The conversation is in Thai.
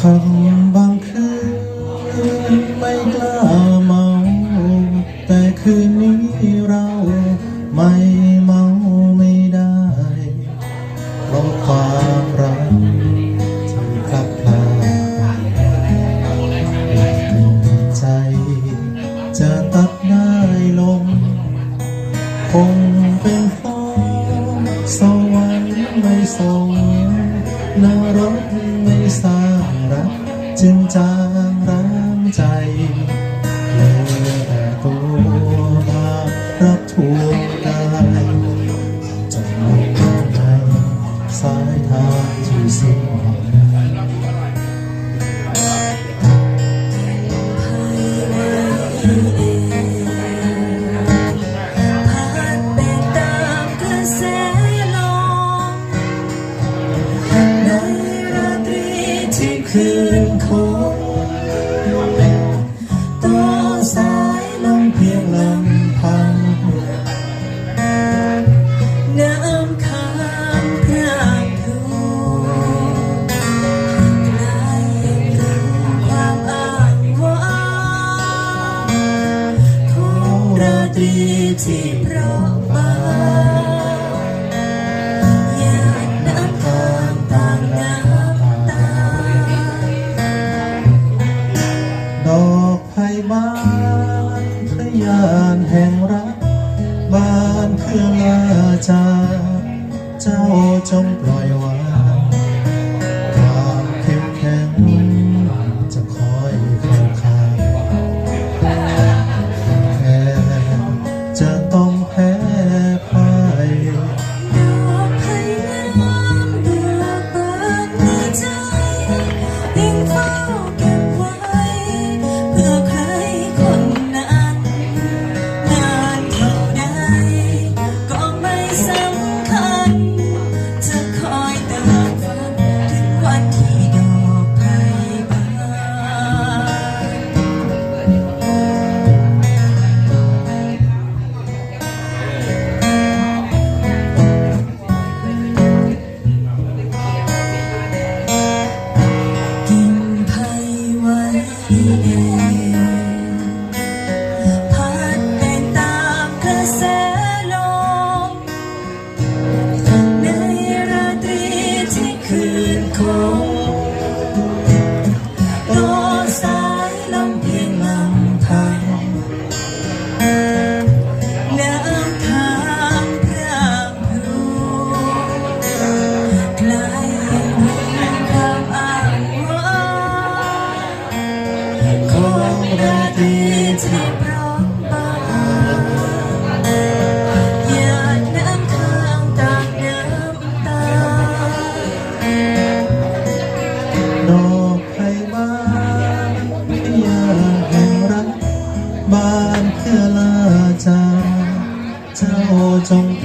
คำบางคืนไม่กล้าเมา แต่คืนนี้เราไม่เมาไม่ได้ลงความรักที่พลัดพลาดใจ จะตัดได้ลง คงเป็นฟ้าสวรรค์ไม่ส่งนรกไม่สา จึงจางร้างใจเลือแตัวมารับทวงกายจนหมดในสายทางที่สิ้ ราตรีที่โปรดบานหยาดน้ำตาต่างน้ำตา ดอกไผ่บานพยานแห่งรักบานเพื่อลาจากเจ้าจงปล่อยวาง จะต้อง close.